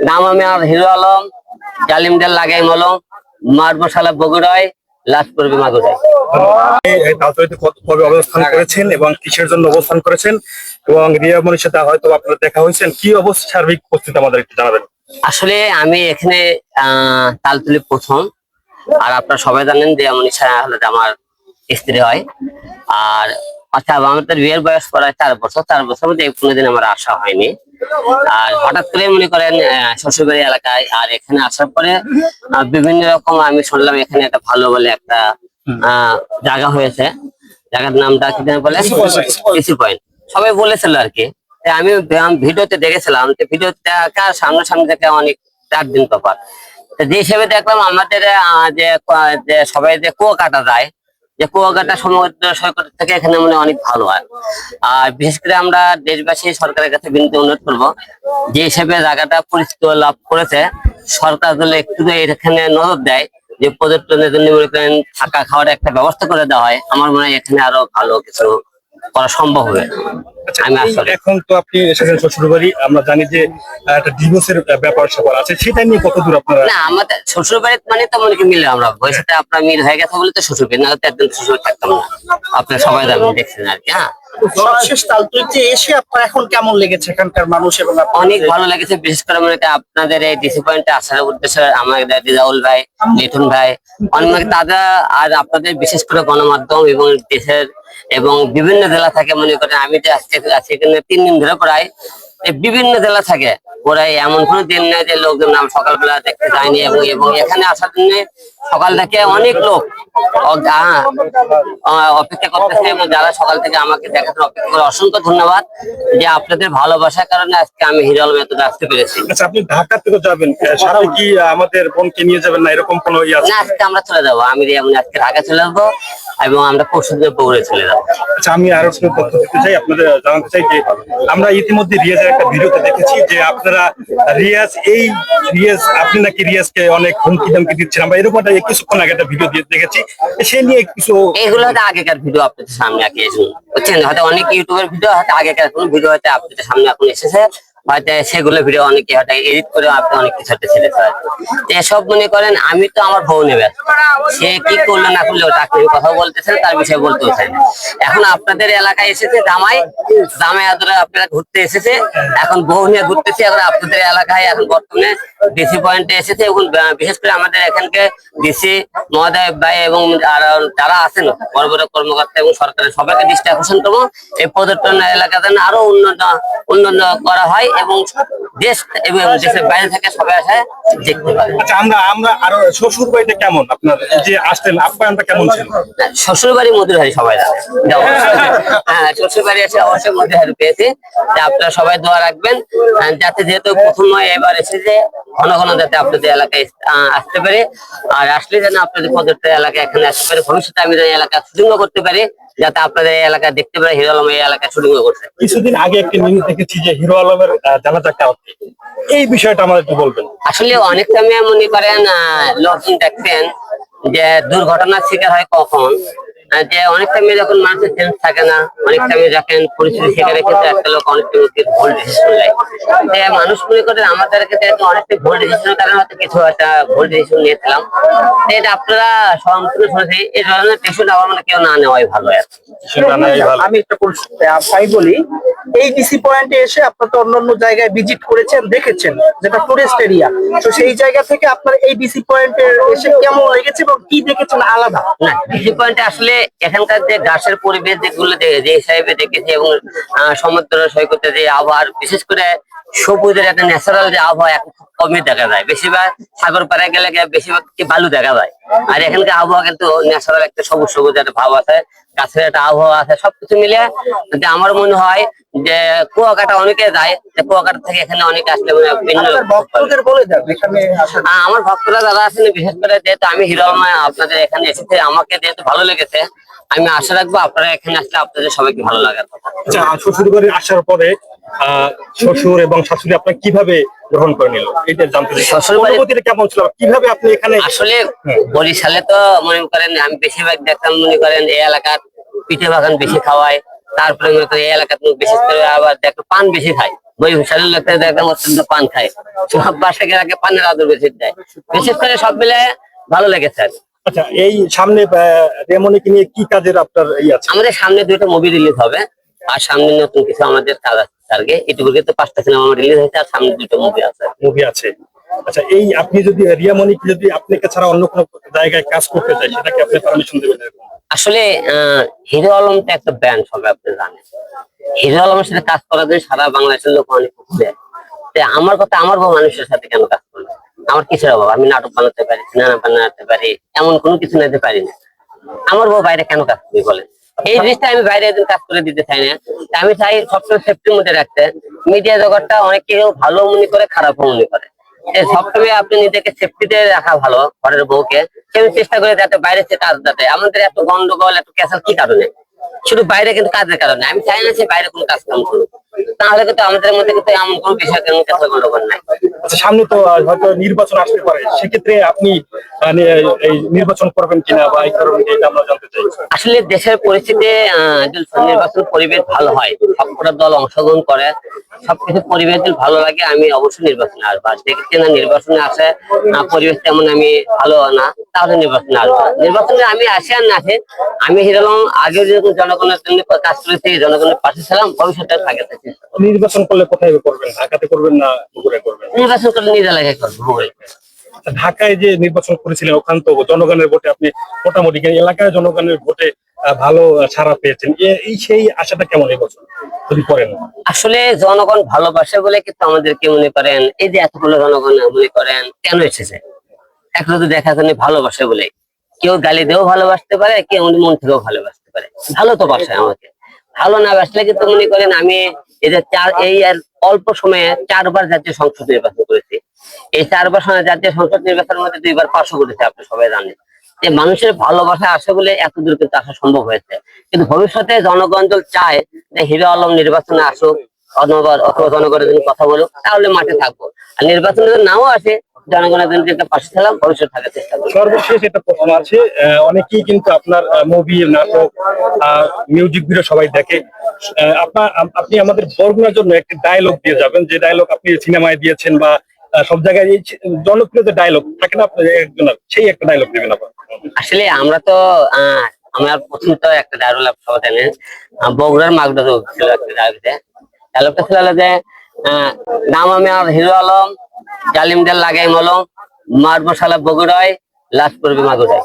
নাম আমি আর হিরো আলম জালিমদের লাগাই মলম মার মশালা বগুড়ায় লাশ পড়বে মাগুরায় এই কবে অবস্থান করেছেন এবং কিসের জন্য অবস্থান করেছেন? এবং সাথে হয়তো আপনারা দেখা হয়েছেন। কি অবস্থা সার্বিক পরিস্থিতি আমাদের একটু জানাবেন। আসলে আমি এখানে আহ, তালতলি প্রথম। আর আপনারা সবাই জানেন যে মনীষা হলো আমার স্ত্রী হয়। আর আচ্ছা আমাদের বিয়ের বয়স প্রায় চার বছর। চার বছর মধ্যে কোনোদিন আমার আসা হয়নি। আর হঠাৎ করে মনে করেন শ্বশুরবাড়ি এলাকায় আর এখানে আসার পরে বিভিন্ন রকম আমি শুনলাম এখানে একটা ভালো বলে একটা আহ, জায়গা হয়েছে। জায়গার নামটা কি বলে? পয়েন্ট সবাই বলেছিল আর কি। আমি ভিডিওতে দেখেছিলাম যে ভিডিওটা কার সামনে সামনে থেকে অনেক চার দিন তফাৎ যে হিসেবে দেখলাম আমাদের যে সবাই যে কুয়া কাটা যায় যে কুয়াকাটা সমুদ্র সৈকত থেকে এখানে মানে অনেক ভালো হয়। আর বিশেষ করে আমরা দেশবাসী সরকারের কাছে বিনতি অনুরোধ করব, যে হিসেবে জায়গাটা পরিচিত লাভ করেছে, সরকার যদি একটু এখানে নজর দেয়, যে পর্যটনের জন্য থাকা খাওয়ার একটা ব্যবস্থা করে দেওয়া হয়, আমার মনে হয় এখানে আরও ভালো কিছু করা সম্ভব হবে। আচ্ছা, আসলে এখন তো আপনি এসেছেন শ্বশুরবাড়ি আমরা জানি যে একটা ডিভোর্সের ব্যাপার স্যাপার আছে। সেটা নিয়ে কত দূর আপনারা না আমাদের শ্বশুরবাড়িতে মানে তো মনে কি মিলে আমরা। বয়সটা আপনার মিল হয়ে গেছে বলে তো শ্বশুরবাড়ি না তো একদম শ্বশুর থাকতাম না। আপনার সবাই জানেন দেখছেন আর কি হ্যাঁ। সবশেষ তালতলিতে এসে আপনার এখন কেমন লেগেছে এখানকার মানুষ এবং অনেক ভালো লেগেছে বিশেষ করে মনে আপনাদের এই ডিসি আসার উদ্দেশ্যে আমাদের রিজাউল ভাই লিটন ভাই অনেক তারা আর আপনাদের বিশেষ করে গণমাধ্যম এবং দেশের এবং বিভিন্ন জেলা থেকে মনে করেন আমি যে আজকে আছি এখানে তিন দিন ধরে প্রায় বিভিন্ন জেলা থাকে ওরাই এমন কোনো দিন নেই যে লোকজন সকালবেলা দেখতে যায়নি এবং এবং এখানে আসার জন্য সকাল থেকে অনেক লোক আ- অপেক্ষা করতেছে এবং যারা সকাল থেকে আমাকে দেখাতে অপেক্ষা করে অসংখ্য ধন্যবাদ যে আপনাদের ভালোবাসার কারণে আজকে আমি হিরো আলম এতটা আসতে পেরেছি। আচ্ছা আপনি ঢাকা থেকে যাবেন সাথে কি আমাদের বোনকে নিয়ে যাবেন না এরকম কোনো ইয়ে আছে? আজকে আমরা চলে যাব। আমি যেমন আজকে ঢাকা চলে যাব এবং আমরা পরশু দিনে বগুড়ে চলে যাব। আচ্ছা আমি আরও একটু তথ্য দিতে চাই আপনাদের জানাতে চাই যে আমরা ইতিমধ্যে রিয়াজের একটা ভিডিওতে দেখেছি যে আপনারা রিয়াজ এই রিয়াজ আপনি নাকি রিয়াজকে অনেক হুমকি ধমকি দিচ্ছেন আমরা এরকম কিছুক্ষণ আগে একটা ভিডিও দিয়ে দেখেছি। সে নিয়ে কিছু এগুলো হয়তো আগেকার ভিডিও আপনাদের সামনে আগে এসে বুঝছেন? হয়তো অনেক ইউটিউবের ভিডিও হয়তো আগেকার কোনো ভিডিও হয়তো আপনাদের সামনে এখন এসেছে। হয়তো সেগুলো ভিডিও অনেকে হয়তো এডিট করে আপনি অনেক কিছু একটা এসব মনে করেন, আমি তো আমার বউ নেবে সে কি করল না করল তাকে কথা বলতেছে তার বিষয়ে বলতে এখন আপনাদের এলাকায় এসেছে জামাই জামাই আদরে আপনারা ঘুরতে এসেছে। এখন বউ নিয়ে ঘুরতেছে, এখন আপনাদের এলাকায় এখন বর্তমানে ডিসি পয়েন্টে এসেছে। এবং বিশেষ করে আমাদের এখানকে ডিসি মহোদয় ভাই এবং যারা আছেন বড় বড় কর্মকর্তা এবং সরকারের, সবাইকে দৃষ্টি আকর্ষণ করব। এই পর্যটন এলাকা যেন আরও উন্নত উন্নত করা হয়। এবং দেশ এবং দেশের বাইরে থেকে সবাই আসে দেখতে পারে। আচ্ছা আমরা আমরা আরও শ্বশুর কেমন? আপনার যে আপ্যায়নটা কেমন ছিল? শ্বশুর বাড়ি মধুর সবাই জানে। হ্যাঁ শ্বশুর বাড়ি এসে অবশ্যই মধুর হারি পেয়েছি তা আপনারা সবাই দোয়া রাখবেন যাতে যেহেতু প্রথম নয় এবার এসেছে ঘন ঘন যাতে আপনাদের এলাকায় আসতে পারে। আর আসলে যেন আপনাদের পদত্ব এলাকায় এখানে আসতে পারে ভবিষ্যতে আমি এলাকা শুটিং করতে পারি যাতে আপনাদের এই এলাকায় দেখতে পারে হিরো আলম এই এলাকায় শুটিং করছে। কিছুদিন আগে একটি নিউজ দেখেছি যে হিরো আলমের জানাজা কালকে এই বিষয়টা আমাদের একটু বলবেন। আসলে অনেক সময় মনে করেন আহ, লোকজন দেখছেন যে দুর্ঘটনার শিকার হয় কখন? যে অনেক টাইমে যখন মানুষের সেন্স থাকে না, অনেক টাইমে দেখেন পরিস্থিতি সেখানে কিন্তু একটা লোক অনেক টাইমে ভুল ডিসিশন নেয়। যে মানুষ মনে করেন আমাদের ক্ষেত্রে অনেকটা ভুল ডিসিশনের কারণে হয়তো কিছু একটা ভুল ডিসিশন নিয়েছিলাম। এটা আপনারা সম্পূর্ণ শুনেছি এই ধরনের ডিসিশন আমার মানে কেউ না নেওয়াই ভালো আমি একটা আমি বলি এই ডিসি পয়েন্টে এসে আপনার তো অন্যান্য জায়গায় ভিজিট করেছেন, দেখেছেন, যেটা টুরিস্ট এরিয়া তো সেই জায়গা থেকে আপনার এই ডিসি পয়েন্টে এসে কেমন লেগেছে এবং কি দেখেছেন আলাদা? না ডিসি পয়েন্টে আসলে এখানকার যে গাছের পরিবেশ যেগুলো যে হিসাবে দেখেছি এবং সমুদ্র সৈকতে যে আবহাওয়ার, বিশেষ করে সবুজের একটা ন্যাচারাল যে আবহাওয়া এখন খুব কমই দেখা যায়। বেশিরভাগ সাগর পাড়ায় গেলে বেশিরভাগ বালু দেখা যায়। আর এখানকার আবহাওয়া কিন্তু ন্যাচারাল একটা সবুজ সবুজ একটা ভাব আছে, গাছের একটা আবহাওয়া আছে, সবকিছু মিলে আমার মনে হয় যে কুয়াকাটা অনেকে যায় যে কুয়াকাটা থেকে এখানে অনেকে আসলে মানে ভিন্ন ভক্তদের বলে যান এখানে আমার ভক্তরা যারা আছেন বিশেষ করে যেহেতু আমি হিরো আপনাদের এখানে এসেছে আমাকে যেহেতু ভালো লেগেছে আমি আশা রাখব আপনারা এখানে আসলে আপনাদের সবাইকে ভালো লাগার কথা। আচ্ছা শ্বশুর বাড়ি আসার পরে আহ, শ্বশুর এবং শাশুড়ি আপনার কীভাবে গ্রহণ করে নিল? এটা জানতে অনুভূতিটা কেমন ছিল? কীভাবে আপনি এখানে আসলে বরিশালে তো মনে করেন আমি বেশিরভাগ দেখতাম মনে করেন এই এলাকার পিঠে বাগান বেশি খাওয়ায় তারপরে মনে করেন এই এলাকার লোক বিশেষ করে আবার দেখো পান বেশি খায়। বই বিশালের লোকটা দেখলাম অত্যন্ত পান খায়। সব বাসা গেলে পানের আদর বেশি দেয়। বিশেষ করে সব মিলে ভালো লেগেছে আর কি। আচ্ছা এই সামনে রেমনিকে নিয়ে কি কাজের আপনার এই আছে? আমাদের সামনে দুটো মুভি রিলিজ হবে আর সামনে নতুন কিছু আমাদের কাজ আছে ইউটিউবে তো পাঁচটা সিনেমা রিলিজ হয়েছে আর সামনে দুটো মুভি আছে। মুভি আছে। আচ্ছা এই আপনি যদি রিয়া রিয়ামণিকে যদি আপনাকে ছাড়া অন্য কোনো জায়গায় কাজ করতে চাই সেটাকে আপনি পারমিশন দেবেন আসলে হিরো আলমটা একটা ব্যান্ড সবাই আপনি জানেন। হিরো আলমের সাথে কাজ করার জন্য সারা বাংলাদেশের লোক অনেক খুঁজে আমার কথা, আমার বউ মানুষের সাথে কেন কাজ করবে? আমার কিসের অভাব? আমি নাটক বানাতে পারি, সিনেমা বানাতে পারি, এমন কোনো কিছু নিতে পারি না। আমার বউ বাইরে কেন কাজ করবে বলে এই জিনিসটা আমি বাইরে একদিন কাজ করে দিতে চাই না। আমি চাই সবসময় সেফটির মধ্যে রাখতে। মিডিয়া জগৎটা অনেক কেউ ভালো মনে করে, খারাপও মনে করে। সবসময় আপনি নিজেকে সেফটিতে রাখা ভালো ঘরের বউকে। আমি চেষ্টা করে যাতে বাইরে সে কাজ যাতে আমাদের এত গন্ডগোল এত ক্যাসাল কি কারণে? শুধু বাইরে কিন্তু কাজের কারণে। আমি চাই না সে বাইরে কোনো কাজ কাম করুক। তাহলে কিন্তু আমাদের মধ্যে কিন্তু এমন কোনো বিষয় কোনো ক্যাসাল গন্ডগোল নাই। আচ্ছা সামনে তো হয়তো নির্বাচন আসতে পারে। সেক্ষেত্রে আপনি এই নির্বাচন করবেন কিনা বা এই কারণে এটা আমরা জানতে চাই। আসলে দেশের পরিস্থিতি আহ, নির্বাচন পরিবেশ ভালো হয়। সবকটা দল অংশগ্রহণ করে। সবকিছু পরিবেশ ভালো লাগে আমি অবশ্যই নির্বাচনে আসব। আর দেখছি না নির্বাচনে আসে আহ, পরিবেশ তেমন আমি ভালো না তাহলে নির্বাচনে আসব নির্বাচনে আমি আসি আর না আসি আমি হিরলাম আগে যেরকম জনগণের জন্য কাজ করেছি জনগণের পাশে ছিলাম ভবিষ্যতে থাকে। নির্বাচন করলে কোথায় করবেন? ঢাকাতে করবেন না করবেন? নির্বাচন করলে নিজে লাগে করব আচ্ছা, ঢাকায় যে নির্বাচন করেছিলেন ওখান তো জনগণের ভোটে আপনি মোটামুটি এলাকায় জনগণের ভোটে ভালো সাড়া পেয়েছেন। এই সেই আশাটা কেমন এবছর যদি করেন? আসলে জনগণ ভালোবাসে বলে কিন্তু আমাদেরকে মনে করেন, এই যে এতগুলো জনগণ মনে করেন, কেন এসেছে? একটা তো দেখা যাচ্ছে ভালোবাসে বলে। কেউ গালি দিয়েও ভালোবাসতে পারে, কেউ মন থেকেও ভালোবাসতে পারে। ভালো তো বাসে আমাকে। ভালো না বাসলে কিন্তু মনে করেন আমি এই যে চার, এই আর অল্প সময়ে চারবার জাতীয় সংসদ নির্বাচন করেছি। এই চারবার সময় জাতীয় সংসদ নির্বাচনের মধ্যে দুইবার পাশও করেছে আপনি সবাই জানেন। যে মানুষের ভালোবাসা আসে বলে এত দূর কিন্তু আসা সম্ভব হয়েছে। কিন্তু ভবিষ্যতে জনগণ চায় যে হিরো আলম নির্বাচনে আসুক, অথবা অথবা জনগণের জন্য কথা বলুক, তাহলে মাঠে থাকব। আর নির্বাচনে যদি নাও আসে, জনগণের অনেকেই কিন্তু আপনার মুভি, নাটক মিউজিক সবাই আপনার আপনি আমাদের জন্য একটি ডায়লগ দিয়ে যাবেন, যে ডায়লগ আপনি সিনেমায় দিয়েছেন বা সব জায়গায় জনপ্রিয় ডায়লগ থাকে না আপনার একজনের? সেই একটা ডায়লগ দেবেন আপনার আসলে আমরা তো আমার প্রথম তো একটা ডায়লগ সবাই জানেন বগুড়ার মাগডা ছিল একটা ডায়লগতে ডায়লগটা ছিল যে নাম আমি আর হিরো আলম, জালিমদের লাগাই মলম মারবো শালা বগুড়ায়, লাশ করবি মাগুরায়।